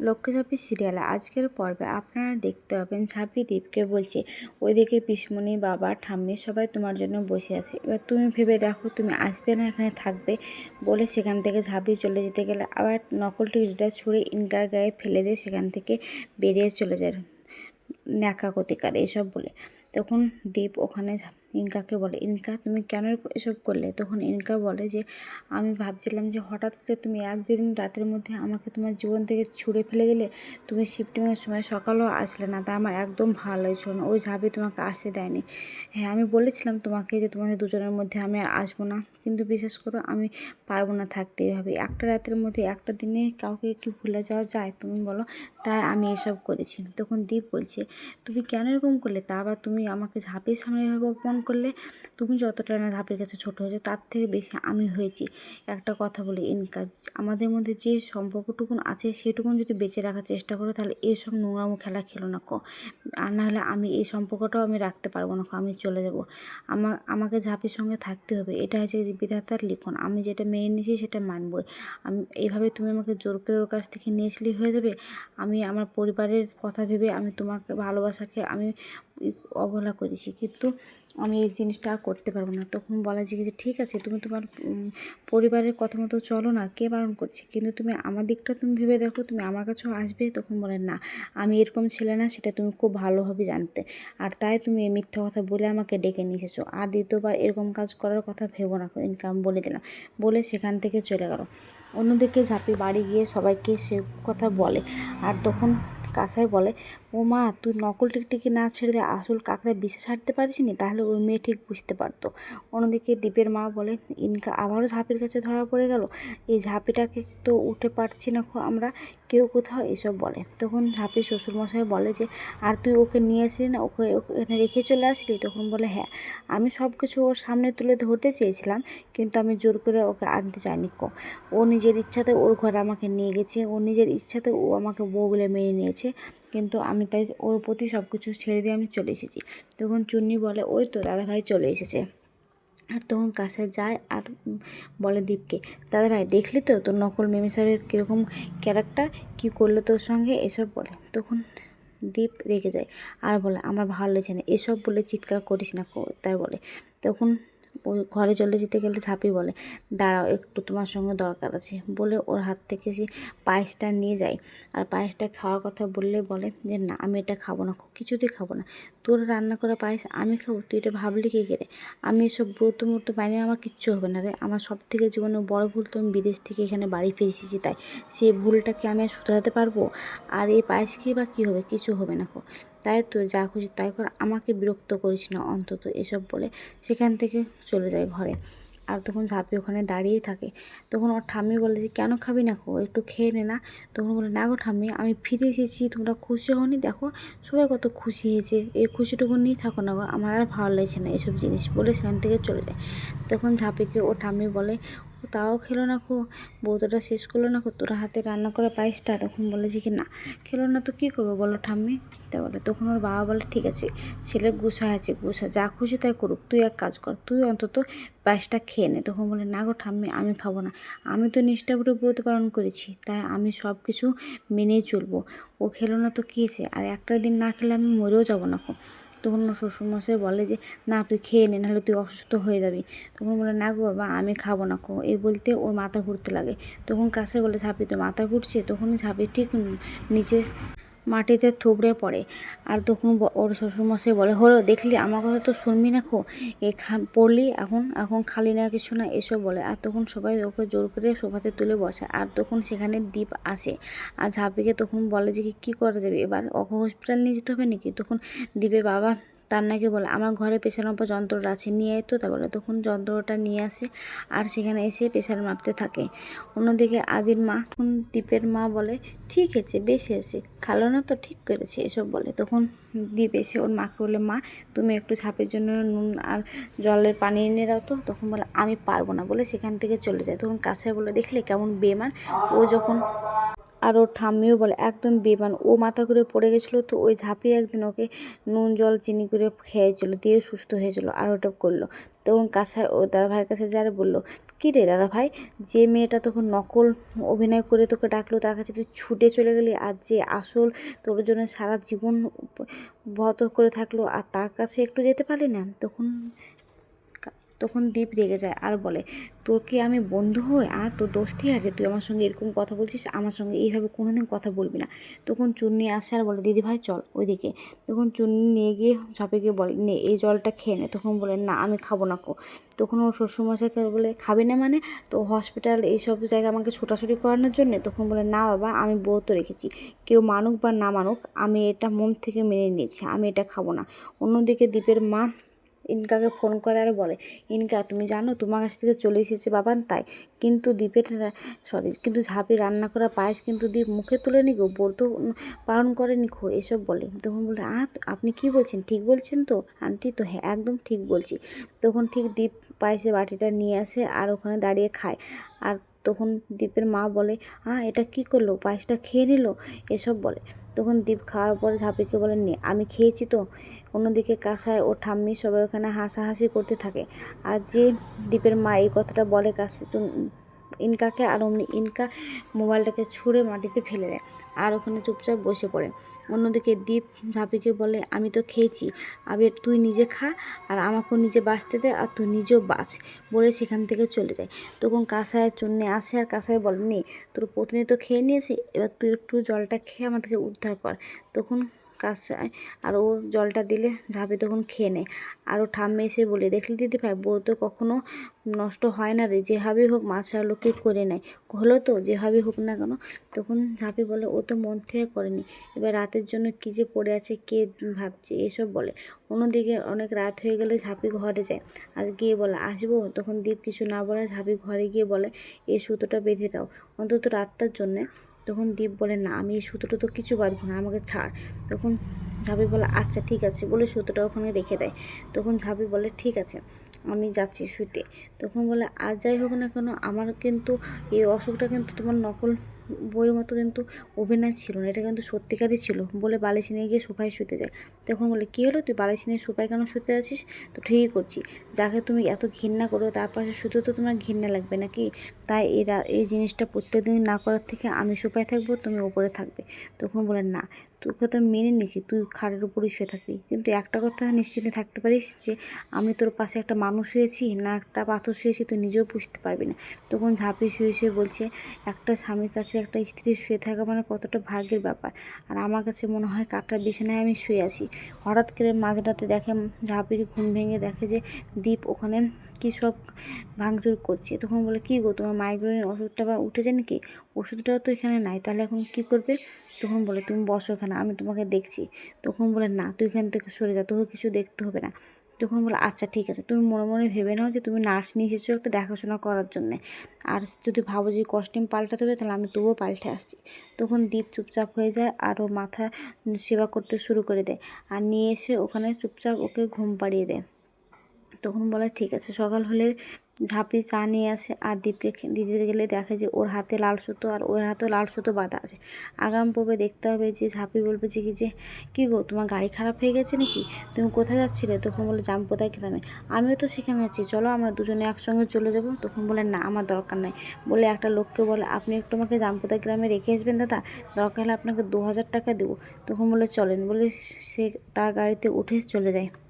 লক্ষ্য ঝাঁপি সিরিয়ালে। আজকের পর্বে আপনারা দেখতে পাবেন ঝাঁপি দ্বীপকে বলছে, ওইদিকে পিসমণি, বাবা, ঠাম্মি সবাই তোমার জন্য বসে আছে। এবার তুমি ভেবে দেখো, তুমি আসবে না এখানে থাকবে বলে সেখান থেকে ঝাঁপি চলে যেতে গেলে আবার নকল টিকিটটা ছুঁড়ে ইনকার গায়ে ফেলে দিয়ে সেখান থেকে বেরিয়ে চলে যায় ন্যাকা কতিকার এইসব বলে। তখন দীপ ওখানে ইনকাকে বলে। ইনকা, তুমি কেন এসব করলে? তখন ইনকা বলে যে, আমি ভাবছিলাম যে হঠাৎ করে তুমি একদিন রাতের মধ্যে আমাকে তোমার জীবন থেকে ছুঁড়ে ফেলে দিলে, তুমি শিফটিংয়ের সময় সকালেও আসলে না, তা আমার একদম ভালো হয়েছিল না। ওই ঝাঁপি তোমাকে আসতে দেয়নি। হ্যাঁ আমি বলেছিলাম তোমাকে যে তোমাদের দুজনের মধ্যে আমি আর আসব না, কিন্তু বিশেষ করে, আমি পারব না থাকতে এভাবে। একটা রাতের মধ্যে একটা দিনে কাউকে কি ভুলে যাওয়া যায় তুমি বলো? তাই আমি এসব করেছি। তখন দীপ বলছে, তুমি কেন এরকম করলে? তা আবার তুমি আমাকে ঝাঁপির সামনে এভাবে অপমান করলে তুমি যতটা না ঝাঁপের কাছে ছোট হয়েছো, তার থেকে বেশি আমি হয়েছি। একটা কথা বলি ইনকাজ আমাদের মধ্যে যে সম্পর্কটুকুন আছে, সেটুকুন যদি বেঁচে রাখার চেষ্টা করো, তাহলে এইসব নোংরামো খেলা খেলো না কো। আর না হলে আমি এই সম্পর্কটাও আমি রাখতে পারব না আমি চলে যাব। আমা, আমাকে ঝাঁপির সঙ্গে থাকতে হবে, এটা হচ্ছে বিধাতার লিখন। আমি যেটা মেনে নিয়েছি, সেটা মানবই। আমি, এইভাবে তুমি আমাকে জোর করে ওর কাছ থেকে নিয়েছিলি হয়ে যাবে। আমি আমার পরিবারের কথা ভেবে আমি তোমাকে ভালোবাসাকে আমি অবহেলা করেছি। কিন্তু আমি এই জিনিসটা আর করতে পারব না। তখন বলা যে যে, ঠিক আছে, তুমি তোমার পরিবারের কথা মতো চলো না। কে বারণ করছে? কিন্তু তুমি আমার দিকটা তুমি ভেবে দেখো, তুমি আমার কাছেও আসবে, তখন বলে, না, আমি এরকম ছেলে না, সেটা তুমি খুব ভালোভাবে জানতে। আর তাই তুমি এই মিথ্যা কথা বলে আমাকে ডেকে নিয়ে এসেছ। আর দ্বিতীয়বার এরকম কাজ করার কথা ভেবো না ইনকাম বলে দিলাম। বলে সেখান থেকে চলে গেল। অন্যদিকে ঝাঁপি বাড়ি গিয়ে সবাইকে সে কথা বলে। আর তখন কাসাই বলে ও মা তুই নকল টিকটিকি না ছেড়ে দিয়ে আসল কাকড়া বিছে ছাড়তে পারিস নি? তাহলে ওই মেয়ে ঠিক বুঝতে পারতো। অন্যদিকে দীপের মা বলে ইনকা আবারও ঝাঁপির কাছে ধরা পড়ে গেল। এই ঝাঁপিটাকে তো উঠে পারছি না খো- আমরা, কেউ কোথাও, এসব বলে। তখন ঝাঁপি শ্বশুরমশাই বলে যে, আর তুই ওকে নিয়ে আসলি না? ওকে ওকে এখানে রেখে চলে আসলি? তখন বলে হ্যাঁ আমি সব কিছু ওর সামনে তুলে ধরতে চেয়েছিলাম, কিন্তু আমি জোর করে ওকে আনতে চাইনি কো। ও নিজের ইচ্ছাতে ওর ঘরে আমাকে নিয়ে গেছে। ও নিজের ইচ্ছাতে ও আমাকে বউ বলে মেনে নিয়েছে। কিন্তু আমি তাই ওর প্রতি সব কিছু ছেড়ে দিয়ে আমি চলে এসেছি। তখন চুন্নি বলে, ওই তো দাদাভাই চলে এসেছে। আর তখন কাছে যায় আর বলে দীপকে দাদা ভাই দেখলি তো তোর নকল মেমি সাহেবের কীরকম ক্যারেক্টার কী করল তোর সঙ্গে? এসব বলে। তখন দীপ রেগে যায় আর বলে, আমার ভালো লেগেছে না, এসব বলে চিৎকার করিস না তাই বলে। তখন ঘরে চলে যেতে গেলে ঝাঁপি বলে, দাঁড়াও, একটু তোমার সঙ্গে দরকার আছে। বলে ওর হাত থেকে সে পায়েসটা নিয়ে যায়। আর পায়েসটা খাওয়ার কথা বললে বলে যে, না, আমি এটা খাব না কিছুতেই খাব না। তোর রান্না করা পায়েস আমি খাব, তুই এটা ভাবলি কি করে আমি এসব ব্রত মুহূর্ত বাইরে আমার কিচ্ছু হবে না রে। আমার সব থেকে জীবনে বড় ভুল তো আমি বিদেশ থেকে এখানে বাড়ি ফিরে এসেছি তাই সেই ভুলটাকে আমি আর শুধরাতে পারব? আর এই পায়েস খেয়ে বা কী হবে? কিছু হবে না তাই তো যা খুশি তাই কর, আমাকে বিরক্ত করিস না, অন্তত এসব বলে সেখান থেকে চলে যায় ঘরে। আর তখন ঝাঁপি ওখানে দাঁড়িয়েই থাকে। তখন ওর ঠাম্মি বলে যে, কেন খাবি না খো একটু খেয়ে নে না। তখন বলে, না গো ঠাম্মি, আমি ফিরে এসেছি, তোমরা খুশি হওনি? দেখো, সবাই কত খুশি হয়েছে। এই খুশিটুকু নিয়েই থাকো না গো, আমার আর ভালো লাগছে না। এসব জিনিস বলে সেখান থেকে চলে যায়। তখন ঝাঁপিকে ও ঠাম্মি বলে তাও খেলো না খো বৌতটা শেষ করল না খো, তোর হাতে রান্না করা পায়েসটা? তখন বলে যে কি না, খেলো না তো কী করব বলো ঠাম্মি? তা বলে, তখন ওর বাবা বলে, ঠিক আছে, ছেলে গুসা আছে গুসা যা খুশি তাই করুক, তুই এক কাজ কর, তুই অন্তত পায়েসটা খেয়ে নে। তখন বলে, না গো ঠাম্মি, আমি খাব না। আমি তো নিষ্ঠা নিষ্ঠাপুরে ব্রত পালন করেছি, তাই আমি সব কিছু মেনেই চলবো। ও খেলো না তো কী আর একটা দিন না খেলে আমি মরেও যাব না খো। তখন শ্বশুরমশাই বলে যে, না, তুই খেয়ে নে, নাহলে তুই অসুস্থ হয়ে যাবি। তখন বলে, না গো বাবা, আমি খাব না। খো এই বলতে ওর মাথা ঘুরতে লাগে। তখন কাছে বলে, ঝাঁপি তো মাথা ঘুরছে? তখন ঝাঁপি ঠিক নিচে মাটিতে থুবড়ে পড়ে। আর তখন ওর শ্বশুরমশাই বলে, হলো, দেখলি, আমার কথা তো শুনবি না খো। এ পড়লি এখন এখন খালি না, কিছু না, এসব বলে। আর তখন সবাই ওকে জোর করে সোফাতে তুলে বসে। আর তখন সেখানে দ্বীপ আসে। আর ঝাঁপিকে তখন বলে যে, কি করা যাবে? এবার ওকে হসপিটাল নিয়ে যেতে হবে নাকি? তখন দ্বীপের বাবা তার নাকি বলে, আমার ঘরে প্রেশার মাপার যন্ত্রটা আছে, নিয়ে তো। তা বলে, তখন যন্ত্রটা নিয়ে আসে আর সেখানে এসে প্রেশার মাপতে থাকে। অন্যদিকে আদির মা তখন দীপের মা বলে, ঠিক আছে, বেশি আছে। খালো না তো? ঠিক করেছে, এসব বলে। তখন দীপ এসে ওর মাকে বলে, মা, তুমি একটু ছাপের জন্য নুন আর জলের পানি এনে দাও তো। তখন বলে, আমি পারব না। বলে সেখান থেকে চলে যায়। তখন কাছে বলে, দেখলে কেমন বেমান ও যখন আর ওর ঠাম্মিও বলে, একদম বেমান ও মাথা করে পড়ে গেছিল তো, ওই ঝাঁপিয়ে একদিন ওকে নুন, জল, চিনি করে খেয়েছিল, দিয়ে সুস্থ হয়েছিল আর ওটা করল। তখন কাছে ও দাদা ভাইয়ের কাছে যারা বলল, কী রে দাদা ভাই, যে মেয়েটা তখন নকল অভিনয় করে তোকে ডাকলো, তার কাছে তুই ছুটে চলে গেলি আর যে আসল তোর জন্য সারা জীবন বহত করে থাকল, আর তার কাছে একটু যেতে পারলি না? তখন তখন দীপ রেগে যায় আর বলে, তোর কি আমি বন্ধু হই? আর তোর দোস্তি আছে তুই আমার সঙ্গে এরকম কথা বলছিস, আমার সঙ্গে এইভাবে কোনোদিন কথা বলবি না। তখন চুন্নি আসে আর বলে, দিদি ভাই, চল ওইদিকে। তখন চুন্নি নিয়ে গিয়ে গিয়ে বলে, নে, এই জলটা খেয়ে নে। তখন বলে, না, আমি খাব না কো। তখন ওর শ্বশুরমশাইকে বলে, খাবে না মানে? তো হসপিটাল এইসব জায়গায় আমাকে ছোটাছুটি করানোর জন্য? তখন বলে, না বাবা, আমি ব্রত রেখেছি। কেউ মানুক বা না মানুক, আমি এটা মন থেকে মেনে নিয়েছি, আমি এটা খাব না। অন্যদিকে দীপের মা ইনকাকে ফোন করে আর বলে, ইনকা, তুমি জানো তোমার কাছ থেকে চলে এসেছে বাবান তাই। কিন্তু দ্বীপের সরি, কিন্তু ঝাঁপি রান্না করা পায়েস কিন্তু দ্বীপ মুখে তুলে নি গো ব্রত পালন করেনি খো এসব বলে। তখন বলে আ আপনি কি বলছেন? ঠিক বলছেন তো? আন্টি, তো হ্যাঁ একদম ঠিক বলছি। তখন ঠিক দ্বীপ পায়েসে বাটিটা নিয়ে আসে আর ওখানে দাঁড়িয়ে খায়। আর তখন দ্বীপের মা বলে আ এটা কি করল? পায়েসটা খেয়ে নিল? এসব বলে। তখন দীপ খাওয়ার পরে ঝাঁপিকে বলেন নে আমি খেয়েছি তো? অন্যদিকে কাসায় ও ঠাম্মি সবাই ওখানে হাসাহাসি করতে থাকে। আর যে দীপের মা এই কথাটা বলে কাছে ইনকাকে আর অমনি ইনকা মোবাইলটাকে ছুঁড়ে মাটিতে ফেলে দেয় আর ওখানে চুপচাপ বসে পড়ে। অন্যদিকে দীপ ঝাঁপিকে বলে, আমি তো খেয়েছি। আবার, তুই নিজে খা আর আমাকেও নিজে বাঁচতে দে আর তুই নিজেও বাঁচ। বলে সেখান থেকে চলে যায়। তখন কাঁসায় চন্নে আসে আর কাঁসায় বলে, নে, তোর পত্নী তো খেয়ে নিয়েছে, এবার তুই একটু জলটা খেয়ে আমাদেরকে উদ্ধার কর। তখন কাঁসায় আর ও জলটা দিলে ঝাঁপে তখন খেয়ে নেয়। আর ও ঠাম্মে এসে বলে, দেখলি দিদি ভাই, বউ তো কখনো নষ্ট হয় না রে যেভাবেই হোক মাছ লোকে করে নেয়। হলো তো যেভাবেই হোক না কেন? তখন ঝাঁপি বলে, ও তো মন থেকে করেনি। এবার রাতের জন্য কী যে পড়ে আছে, কে ভাবছে? এসব বলে। অন্যদিকে অনেক রাত হয়ে গেলে ঝাঁপি ঘরে যায়। আর গিয়ে বলে, আসব? তখন দীপ কিছু না বলে ঝাঁপি ঘরে গিয়ে বলে এই সুতোটা বেঁধে দাও। অন্তত রাতটার জন্যে তখন দীপ বলে, না, আমি এই সুতোটা তো কিছু বাঁধবো না, আমাকে ছাড়। তখন ঝাঁপি বলে আচ্ছা ঠিক আছে। বলে সুতোটা ওখানে রেখে দেয়। তখন ঝাঁপি বলে, ঠিক আছে, আমি যাচ্ছি শুতে তখন বলে, আর যাই হোক না কেন, আমার কিন্তু এই অসুখটা কিন্তু তোমার নকল বইয়ের মতো কিন্তু অভিনয় ছিল না, এটা কিন্তু সত্যিকারই ছিল। বলে বালিশ নিয়ে গিয়ে সোফায় শুতে যায়। তখন বলে, কী হলো? তুই বালিশ নিয়ে সোফায় কেন শুতে আছিস তো ঠিকই করছি। যাকে তুমি এত ঘৃণা করো, তার পাশে শুধু তো তোমার ঘৃণা লাগবে নাকি? তাই এরা, এই জিনিসটা প্রত্যেকদিন না করার থেকে আমি সোফায় থাকব, তুমি ওপরে থাকবে। তখন বলে, না তোকে কথা মেনে নিয়েছি, তুই খাটের উপরই শুয়ে থাকবি। কিন্তু একটা কথা নিশ্চিন্তে থাকতে পারিস যে, আমি তোর পাশে একটা মানুষ শুয়েছি না একটা পাথর শুয়েছি, তুই নিজেও বুঝতে পারবি না। তখন ঝাঁপি শুয়ে শুয়ে বলছে, একটা স্বামীর কাছে একটা স্ত্রী শুয়ে থাকা মানে কতটা ভাগ্যের ব্যাপার। আর আমার কাছে মনে হয় কাটার বিছানায় আমি শুয়ে আছি। হঠাৎ করে মাঝরাতে দেখে ঝাঁপির ঘুম ভেঙে দেখে যে, দীপ ওখানে কী সব ভাঙচুর করছে। তখন বলে, কী গো, তোমার মাইগ্রেনের ওষুধটা বা উঠেছে নাকি? ওষুধটাও তো এখানে নাই, তাহলে এখন কী করবে? তখন বলে, তুমি বসো এখানে, আমি তোমাকে দেখছি। তখন বলে, না, তুই এখান থেকে সরে যা, তোকে কিছু দেখতে হবে না। তখন বলে আচ্ছা ঠিক আছে। তুমি মনে মনে ভেবে নাও যে তুমি নার্স নিয়ে এসেছ একটা দেখাশোনা করার জন্যে। আর যদি ভাবো যে কস্টিউম পাল্টাতে হবে, তাহলে আমি তবুও পাল্টে আসছি। তখন দীপ চুপচাপ হয়ে যায় আর ও মাথা সেবা করতে শুরু করে দেয়। আর নিয়ে এসে ওখানে চুপচাপ ওকে ঘুম পাড়িয়ে দেয়। তখন বলে, ঠিক আছে, সকাল হলে ঝাঁপি চা নিয়ে আসে। আর দীপকে দিতে গেলে দেখে যে ওর হাতে লাল সুতো আর ওর হাতেও লাল সুতো বাঁধা আছে। আগাম পর্বে দেখতে হবে যে ঝাঁপি বলবে যে কি যে, কী গো, তোমার গাড়ি খারাপ হয়ে গেছে নাকি? তুমি কোথায় যাচ্ছিলে? তখন বলে জামপোদায় গ্রামে আমিও তো সেখানে যাচ্ছি চলো আমরা দুজনে একসঙ্গে চলে যাব। তখন বলে, না, আমার দরকার নাই। বলে একটা লোককে বলে, আপনি একটু আমাকে জামপোদা গ্রামে রেখে আসবেন দাদা, দরকার হলে আপনাকে দু হাজার টাকা দেবো। তখন বলে, চলেন। বলে, সে তার গাড়িতে উঠে চলে যায়।